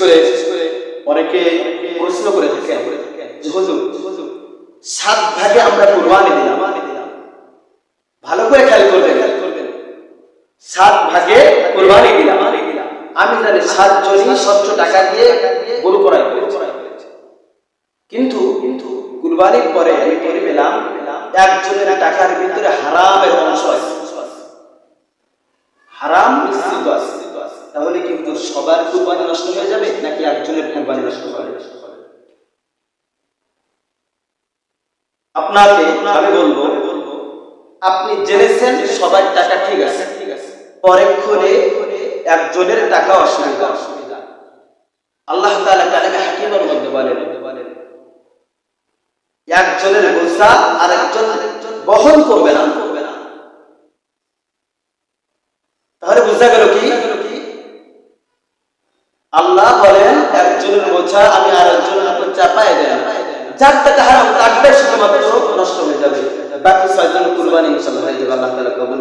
করে অনেকে প্রশ্ন করে হুজুর, সাত ভাগে আমরা কুরবানি দিলাম। ভালো করে খেয়াল করবেন। সাত ভাগে কুরবানি দিলাম। আমি জানি সাত জনই স্বচ্ছ টাকা দিয়ে গরু করাই কিন্তু কিন্তু কুরবানির পরে আমি করে পেলাম, একজনের টাকার ভিতরে হারামের অংশ আছে। হারাম মিশ্রিত আছে। তাহলে কিন্তু সবার কুরবানি নষ্ট হয়ে যাবে, নাকি একজনের কুরবানি নষ্ট হবে আপনাকে আমি বলব, আপনি জেনেছেন সবার টাকা ঠিক আছে ঠিক আছে পরক্ষণে একজনের টাকা অসুবিধা। আল্লাহ তাআলা কালামে হাকিমের মধ্যে বলেন, একজনের বোঝা আর একজন বহন করবে না করবে না। তাহলে বুঝা গেল কি? আল্লাহ বলেন, একজনের বোঝা আমি আর একজনের উপর চাপায় দেন। যার টাকা হারাম কাটবে শুধুমাত্র নষ্ট হয়ে যাবে। বাকি ছয়জন কুরবানি ইনশাল্লাহ আল্লাহ তাআলা কবুল